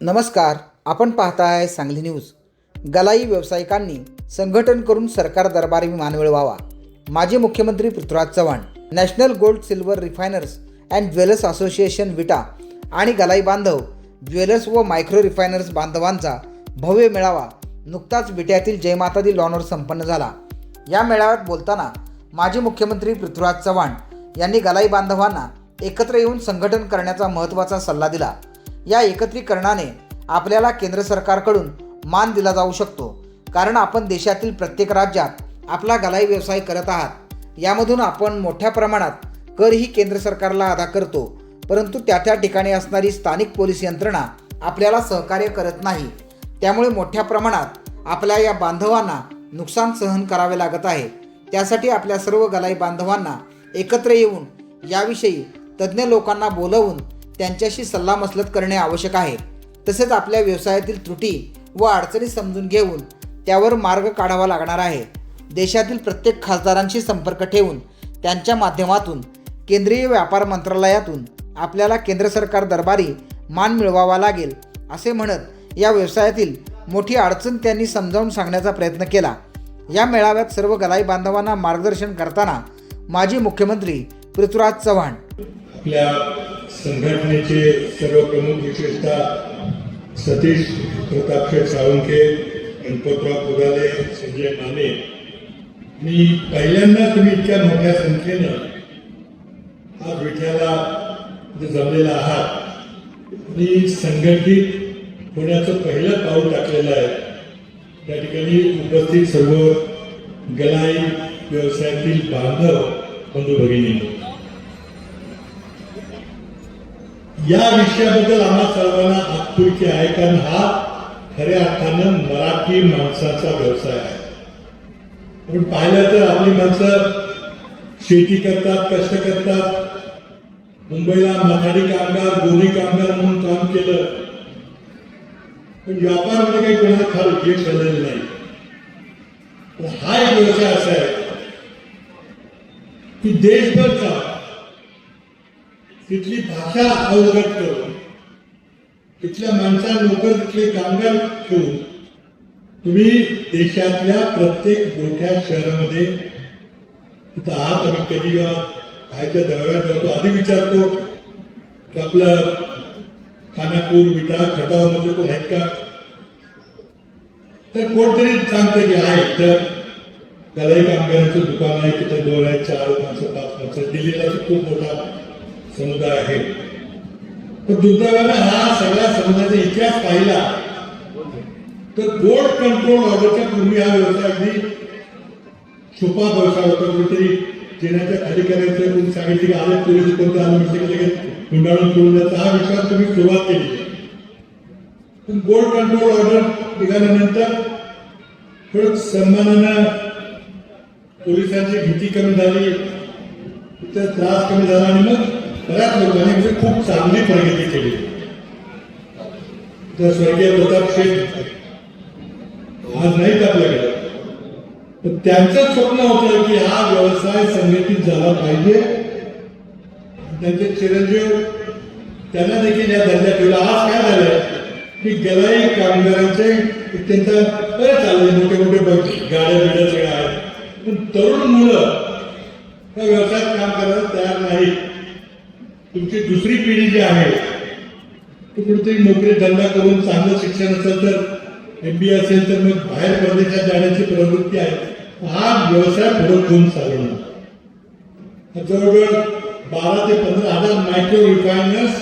नमस्कार आपण पाहताय सांगली न्यूज. गलाई व्यावसायिकांनी संघटन करून सरकार दरबारी मान मिळवावा. माजी मुख्यमंत्री Prithviraj Chavan national gold silver refiners and jewellers association Vita आणि गलाई बांधव ज्वेलर्स व मायक्रो रिफायनर्स बांधवांचा भव्य मेळावा नुकताच विट्यातील जयमातादी लॉनवर संपन्न झाला. या मेळाव्यात बोलताना माजी मुख्यमंत्री पृथ्वीराज चव्हाण यांनी गलाई बांधवांना एकत्र येऊन संघटन करण्याचा महत्त्वाचा सल्ला दिला. या एकत्रीकरणाने आपल्याला केंद्र सरकारकडून मान दिला जाऊ शकतो. कारण आपण देशातील प्रत्येक राज्यात आपला गलाई व्यवसाय करत आहात. यामधून आपण मोठ्या प्रमाणात करही केंद्र सरकारला अदा करतो. परंतु त्या त्या ठिकाणी असणारी स्थानिक पोलीस यंत्रणा आपल्याला सहकार्य करत नाही. त्यामुळे मोठ्या प्रमाणात आपल्या या बांधवांना नुकसान सहन करावे लागत आहे. त्यासाठी आपल्या सर्व गलाई बांधवांना एकत्र येऊन याविषयी तज्ज्ञ लोकांना बोलवून त्यांच्याशी सल्लामसलत करणे आवश्यक आहे. तसेच आपल्या व्यवसायातील त्रुटी व अडचणी समजून घेऊन त्यावर मार्ग काढावा लागणार आहे. देशातील प्रत्येक खासदारांशी संपर्क ठेवून त्यांच्या माध्यमातून केंद्रीय व्यापार मंत्रालयातून आपल्याला केंद्र सरकार दरबारी मान मिळवावा लागेल असे म्हणत या व्यवसायातील मोठी अडचण त्यांनी समजावून सांगण्याचा प्रयत्न केला. या मेळाव्यात सर्व गलाई बांधवांना मार्गदर्शन करताना माजी मुख्यमंत्री पृथ्वीराज चव्हाण. आपल्या संघटनेचे सर्व प्रमुख विशेषतः सतीश प्रतापशे साळुंके गणपतराव पुराले संजय माने. मी पहिल्यांदा तुम्ही इतक्या मोठ्या संख्येनं आज विठ्याला जे जमलेला आहात. आणि संघटित होण्याचं पहिलं पाऊल टाकलेलं आहे. त्या ठिकाणी उपस्थित सर्व गलाई व्यवसायातील बांधव बंधू भगिनी या विषयाबद्दल आम्हा सर्वांना आपुलकी आहे कारण हा खऱ्या अर्थानं मराठी माणसाचा व्यवसाय आहे. पण पाहिलं तर आपली माणसं शेती करतात कष्ट करतात. मुंबईला मराठी कामगार गोरी कामगार म्हणून काम केलं. पण व्यापारामध्ये काही कोणाला फार उपयोग झालेला नाही. पण हा एक व्यवसाय असा आहे की देशभरचा तिथली भाषा अवगत करून तिथल्या माणसा नोकर तिथले कामगार ठेवून तुम्ही देशातल्या प्रत्येक मोठ्या शहरामध्ये तिथं आहात. आम्ही कधी खायच्या दरम्यान जातो आधी विचारतो की आपलं खानापूर विटा खटावामध्ये कोण आहेत का? तर कोणतरी सांगते की आहे तर त्यालाही कामगारांचं दुकान आहे. तिथे दोन आहे चार माणसं पाच माणसं. दिल्लीला खूप मोठा समुदाय आहे. तर दुर्दैवानं हा सगळ्या समुदायाचा इतिहास पाहिला. तर बोर्ड कंट्रोल ऑर्डरच्या पूर्वी हा व्यवसाय अगदी छुपा व्यवसाय होता. कुठेतरी जेण्याच्या खाली सांगितले की आले पोलीस कोणतं आले म्हणजे लगेच गुंडाळून करून द्यायचा हा विश्वास तुम्ही सुरुवात केली. पण बोर्ड कंट्रोल ऑर्डर निघाल्यानंतर थोडं सन्मानानं पोलिसांची भीती कमी झाली. तिथं त्रास कमी झाला आणि मग बऱ्याच लोकांनी म्हणजे खूप चांगली प्रगती केली. तर स्वर्गीय प्रताप शेठ आज नाहीत आपल्याकडे पण त्यांचं स्वप्न होतं की हा व्यवसाय संघटित झाला पाहिजे. त्यांचे चिरंजीव त्यांना देखील या धंद्यात ठेवला आज काय झालंय? की गलाई कामगारांचे अत्यंत बरं चालले मोठे मोठे गाड्या बिड्या सगळ्या आहेत. पण तरुण मुलं त्या व्यवसायात काम करायला तयार नाही तुमची दुसरी पिढी जी आहे ती कुठेतरी नोकरी धंदा करून चांगलं शिक्षण असेल तर एम बी ए असेल तर मग बाहेर परदेशात जाण्याची प्रवृत्ती आहे. हा व्यवसाय पुढे घेऊन चालवणार. जवळजवळ बारा ते पंधरा हजार मायक्रो रिफायनर्स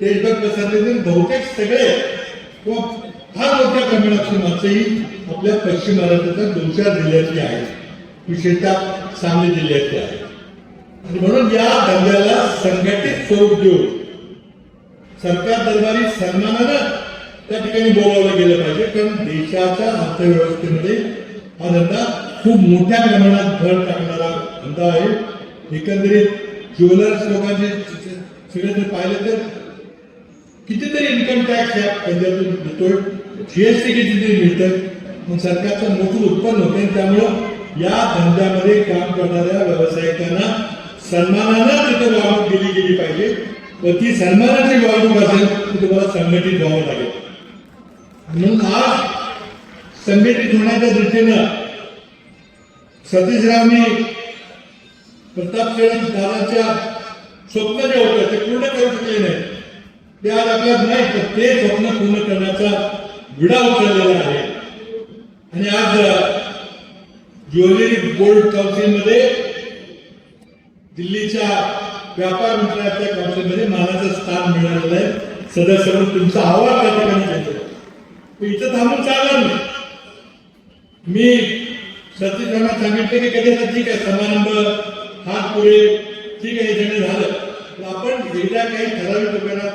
देशभर पसरले बहुतेक सगळे व फार मोठ्या प्रमाणातली माणसंही आपल्या पश्चिम महाराष्ट्राच्या दोन चार जिल्ह्यातली आहेत. विशेषतः सांगली जिल्ह्यातली आहे म्हणून या धंद्याला संघटित स्वरूप देऊन सरकार दरबारी सन्मानानं त्या ठिकाणी बोलावलं गेलं पाहिजे. कारण देशाच्या अर्थव्यवस्थेमध्ये हा धंदा खूप मोठ्या प्रमाणात भर टाकणारा धंदा आहे. एकंदरीत ज्वेलर्स लोकांचे सगळे जर पाहिलं तर कितीतरी इन्कम टॅक्स या पंजाबतून मिळतोय जीएसटी कितीतरी मिळतं मग सरकारचं मोठं उत्पन्न होते त्यामुळं या धंद्यामध्ये काम करणाऱ्या व्यावसायिकांना सन्मानानं तिथं वागणूक दिली गेली पाहिजे. व ती सन्मानाची वागणूक असेल तर तुम्हाला संघटित व्हावं लागेल. म्हणून आज संघटित होण्याच्या दृष्टीनं सतीशरावनी प्रताप दादाच्या स्वप्न जे होतं ते पूर्ण करू शकले नाही ते आज आपल्यात नाही तर ते स्वप्न पूर्ण करण्याचा विडा उचललेला आहे. आणि आज ज्वेलरी बोर्ड काउन्सिलमध्ये दिल्लीच्या व्यापार मंत्रालयाच्या काउन्सिलमध्ये मानाचं स्थान मिळालेलं आहे. सदस्य म्हणून तुमचा आवाज त्या ठिकाणी घेतो. इथं थांबून चालणार नाही. मी सतीशांना सांगितलं की कधी ठीक आहे समारंभ हात पुढे ठीक आहे याच्याने सगळं झालं. पण आपण एकदा काही ठराविक लोकांना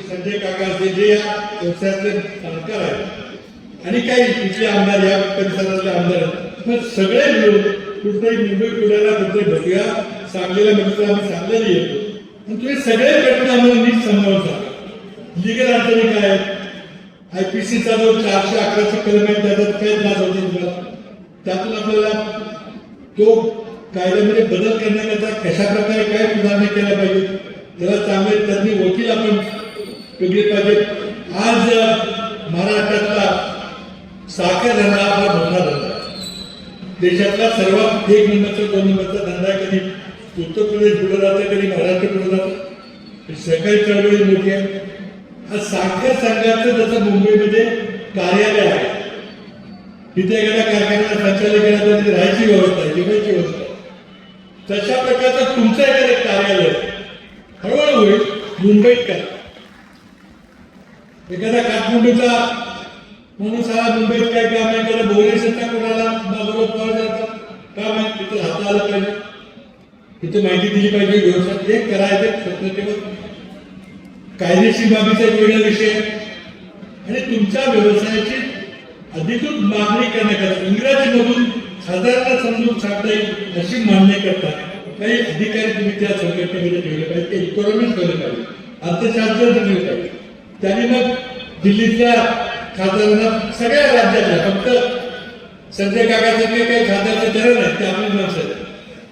संजय काका असते जे या व्यवसायातले जाणकार आहेत आणि काही इथले आमदार या परिसरातले आमदार आहेत मग सगळे मिळून कुठेही मुंबई पुण्याला कुठे बघूया सांगलीला मित्र आम्ही सांगलीला येतो पण तुम्ही सगळे प्रश्न आम्हाला नीट समजावून सांगा. लिगल अडचणी काय आहेत? आय पी सीचा जो चारशे अकराशे कलम आहे त्याच्यात काय त्रास होते तुम्हाला त्यातून आपल्याला तो कायद्यामध्ये बदल करण्याकरता कशा प्रकारे काय सुधारणा केल्या पाहिजे त्याला चांगले त्यांनी वकील आपण वेगळे पाहिजे आज महाराष्ट्रातला साखर धंदा हा मोठा धंदा देशातला सर्वात एक नंबरचा दोन नंबरचा धंदा आहे कधी? उत्तर प्रदेश पुढे जातं कधी महाराष्ट्र पुढे जातं. सकाळी चळवळी मोठी आहे म्हणजे हा साखर संघाचं जसं मुंबईमध्ये कार्यालय आहे. तिथे एखाद्या कारखान्याला संचालक केला तर तिथे राहायची व्यवस्था आहे जेवायची व्यवस्था आहे. तशा प्रकारचं तुमचं एखादं कार्यालय हळूहळू होईल मुंबईत करा एखादा काठमांडूचा माणूस हा मुंबईत काय काम आहे? त्याला भुवनेश्वरचा कोणाला? बाजूला पळ जातात काम आहे तिथे हाताळलं आलं पाहिजे? तिथे माहिती दिली पाहिजे व्यवसाय एक करायचं स्वप्न कायदेशीर बाबीचा एक वेगळा विषय आणि तुमच्या व्यवसायाची अधिकृत मागणी करण्याकरता इंग्रजीमधून साधारण समजून सांगता येईल अशी मान्य करता. काही अधिकारी तुम्ही त्या संघटनेमध्ये ठेवले पाहिजे ते इकॉनॉमिक्स ठेवले पाहिजे अर्थशास्त्र ठेवले पाहिजे. त्यांनी मग दिल्लीतल्या खासदारांना सगळ्या राज्यातल्या फक्त संजय काकासारखे काही खासदारचं गरज नाही ते आपली माणसं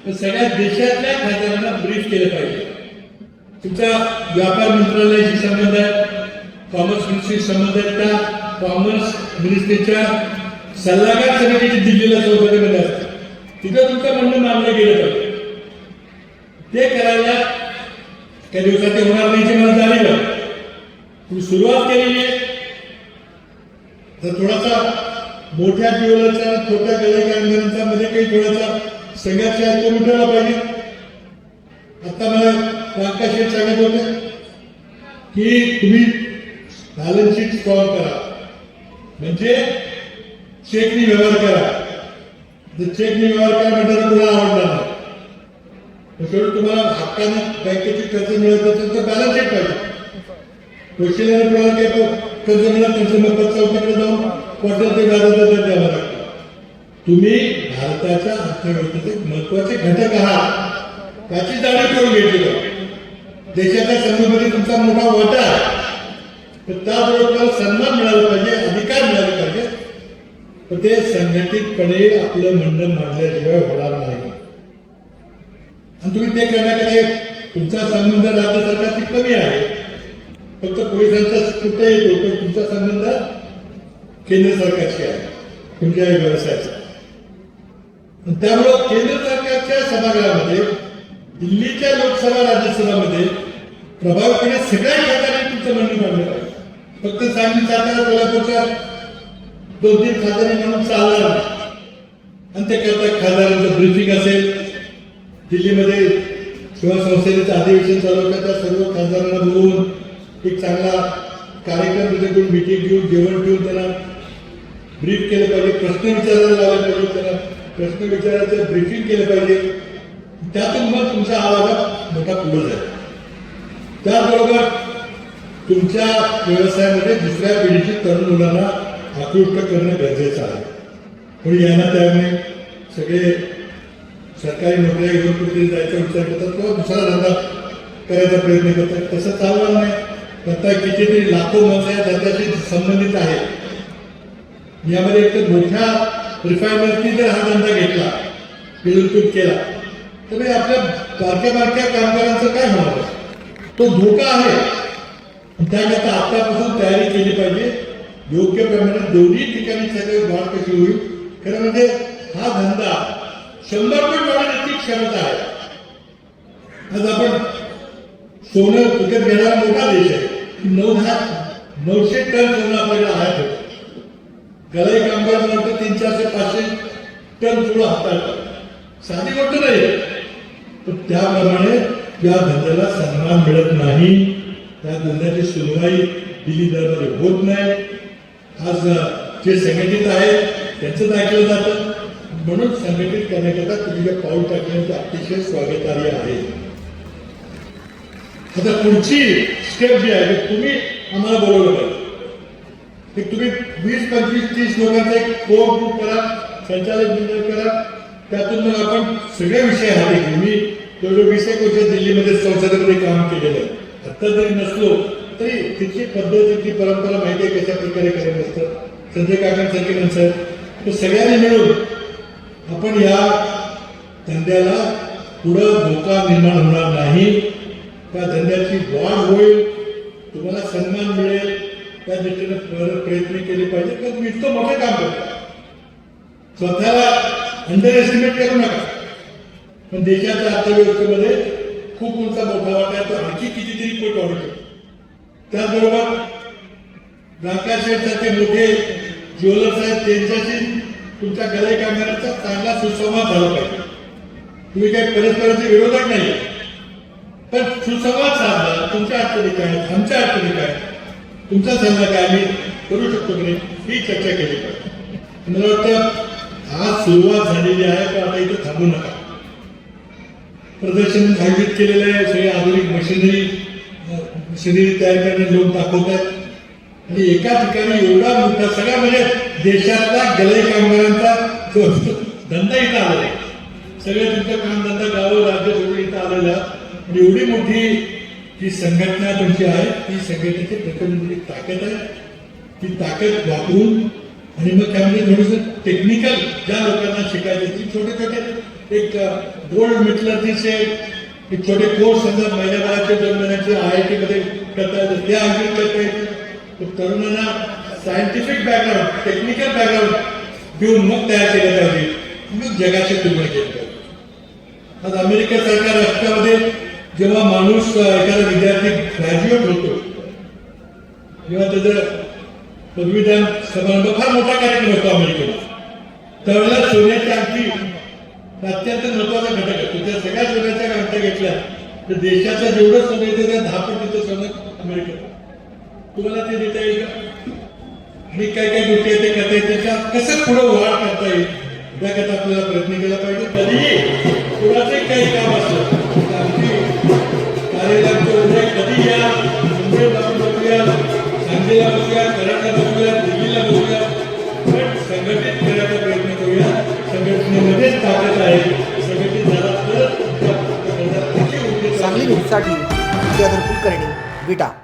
सगळ्या देशातल्या खात्यांना ब्रीफ केलं पाहिजे. तुमचा व्यापार मंत्रालयाशी संबंध आहे कॉमर्स मिनिस्ट्री संबंध आहेत त्या कॉमर्स मिनिस्ट्रीच्या सल्लागार समितीची दिल्लीला चौकटीमध्ये असते तिथं तुमचं म्हणणं मानलं गेलं पाहिजे ते करायला काही दिवसात ते होणार नाही मला जाणीव तुम्ही सुरुवात केलेली आहे. तर थोडासा मोठ्या ज्वेलरचा छोट्या कलाकारांचा मध्ये काही थोडासा संघर्ष आहे कमी मिटवला पाहिजे. आता मला बँका शेठ सांगत होते की तुम्ही बॅलन्स शीट स्ट्रॉंग करा. म्हणजे चेकनी व्यवहार करा. जर चेकनी व्यवहार करा म्हटलं तर तुम्हाला आवडणार नाही. शेवटी तुम्हाला हक्काने बँकेचे कर्ज मिळत असेल तर बॅलन्स शीट पाहिजे कौशल्याने तुम्हाला काय कर्ज मिळत नसेल मग चौकीकडे जाऊन क्वार्टर ते व्याजाचा दर द्यावा लागतो तुम्ही भारताच्या अर्थव्यवस्थेचे महत्त्वाचे घटक आहात. त्याची जाणीव करून घेतली देशाच्या समृद्धीमध्ये तुमचा मोठा वाटा तर त्याबरोबर सन्मान मिळाला पाहिजे अधिकार मिळाले पाहिजे. तर ते संघटितपणे आपलं म्हणणं मांडल्याशिवाय होणार नाही. आणि तुम्ही ते करण्याकडे तुमचा संबंध राज्य सरकारची कमी आहे. फक्त पोलिसांचा कुठे येतो पण तुमचा संबंध केंद्र सरकारशी आहे तुमच्या व्यवसायाचा. त्यामुळं केंद्र सरकारच्या सभागृहामध्ये दिल्लीच्या लोकसभा राज्यसभामध्ये प्रभावीपणे सगळ्या खात्याने तुमचं म्हणणं मांडलं पाहिजे. फक्त सांगली सातारा कोल्हापूरच्या दोन तीन खासदारी म्हणून चालणार आणि ते खासदारांचं ब्रिफिंग असेल दिल्लीमध्ये किंवा संसदेचं अधिवेशन चालू होतं त्या सर्व खासदारांना बोलवून एक चांगला कार्यक्रम तिथे करून मिटिंग घेऊन जेवण ठेवून त्यांना ब्रीफ केलं पाहिजे प्रश्न विचारायला लावले पाहिजे त्यांना. प्रश्न विचारायचं ब्रिफिंग केलं पाहिजे. त्यातून मग तुमचा आवाज मोठा पुढे जाईल. त्याचबरोबर तुमच्या व्यवसायामध्ये दुसऱ्या पिढीची तरुण मुलांना आकृष्ट करणं गरजेचं आहे. पण यांना त्यामुळे सगळे सरकारी नोकऱ्या घेऊन कुठे जायचा विचार करतात किंवा दुसरा धंदा करायचा प्रयत्न करतात. तसं चालणार नाही. आता कितीतरी लाखो माणसं या धंद्याशी संबंधित आहेत. यामध्ये एक तर मोठ्या रिफायनरनी जर हा धंदा घेतला. विलुप्त केला. तर तो धोका आहे. त्याकरता आतापासून तयारी केली पाहिजे. योग्य प्रमाणात दोन्ही ठिकाणी सगळे वाढ कशी होईल? खरं म्हणजे हा धंदा शंभर पट वाढवण्याची क्षमता आहे. आज आपण सोनं विकत घेणारा मोठा देश आहे. नऊ दहा, नऊशे टन सोनं आपल्याला आयात होतं गलाई कामगार म्हणतो तीन चारशे पाचशे टन थोडं हाताळतात. साधी गोष्ट नाही. पण त्याप्रमाणे या धंद्याला सन्मान मिळत नाही. त्या धंद्याची सुनवाई दिली दरबारी होत नाही. आज जे संघटित आहे त्यांचं ऐकलं जातं. म्हणून संघटित करण्याकरता तुम्ही जे पाऊल टाकल्याचं अतिशय स्वागतार्य आहे. आता पुढची स्टेप जी आहे तुम्ही आम्हाला बोलवलं पाहिजे. तुम्ही वीस पंचवीस तीस लोकांचा एक कोर ग्रुप करा संचालक मंडळ करा. त्यातून मग आपण सगळे विषय हाती घेऊ मी जवळजवळ वीस एक वर्ष दिल्लीमध्ये संसदेमध्ये काम केलेलं आहे. आत्ता जरी नसलो तरी तिची पद्धत तिची परंपरा माहिती आहे कशा प्रकारे करत असतं संजय काकांसारखे माणसं तर सगळ्यांनी मिळून आपण या धंद्याला पुढं धोका निर्माण होणार नाही. त्या धंद्याची वाढ होईल तुम्हाला सन्मान मिळेल. त्या दृष्टीने प्रयत्न केले पाहिजे कारण मी इतकं मोठं काम करता. स्वतःला अंडर एस्टिमेट करू नका. पण देशाच्या अर्थव्यवस्थेमध्ये खूप उंचा मोठा वाटा आहे तो आणखी कितीतरी पट वाढू शकतो त्याचबरोबर रामका सारखे मोठे ज्वेलर्स आहेत त्यांच्याशी तुमच्या गलाई कामगारांचा चांगला सुसंवाद झाला पाहिजे. तुम्ही काही परस्परांचे विरोधक नाही पण सुसंवाद साधला तुमच्या अडचणी काय आहेत, आमच्या अडचणी काय आहेत, तुमचा सल्ला काय आम्ही करू शकतो की नाही? ही चर्चा केली पाहिजे. मला वाटतं आज सुरुवात झालेली आहे पण आता इथं थांबू नका. प्रदर्शन आयोजित केलेलं आहे सगळे आधुनिक मशिनरी मशिनरी तयार करणे लोक दाखवतात. आणि एका ठिकाणी एवढा मोठा सगळ्या म्हणजे देशातला गलई कामगारांचा जो धंदा इथं आलेला आहे. सगळ्या तुमचं कामधंदा गावं राज्य सगळं इथं आलेलं आणि एवढी मोठी जी संघटना तुमची आहे ती संघटनेची प्रकरणाची ताकद आहे. ती ताकद वापरून आणि मग त्यामध्ये थोडस टेक्निकल ज्या लोकांना शिकायचं ती छोटे छोटे एक गोल्ड मेटलर्जीचे एक छोटे कोर्स समजा महिन्याभराचे दोन महिन्याचे आय आय टीमध्ये करता येतात ते आम्ही करता. येते तर तरुणांना सायंटिफिक बॅकग्राऊंड टेक्निकल बॅकग्राऊंड देऊन मग तयार केलं पाहिजे. मग जगाशी तुलना केली आज अमेरिका सरकार राष्ट्रामध्ये जेव्हा माणूस एखादा विद्यार्थी ग्रॅज्युएट होतो जेव्हा त्याचं पदवीदान समारंभ फार मोठा कार्यक्रम होतो अमेरिकेला. त्यावेळेला सोन्याची अंगठी अत्यंत महत्त्वाचा घटक असतो त्या सगळ्या सोन्याच्या अंगठ्या घेतल्या तर देशाचं जेवढं सोनं येते त्या दहा पटीचं सोनं अमेरिकेत. तुम्हाला ते देता येईल का? आणि काय काय गोष्टी आहेत ते करता येईल? त्याच्या कसं पुढं वाढ करता येईल? त्या कथा आपल्याला प्रयत्न केला पाहिजे. तर त्या- त्या- कुलकर्णी विटा.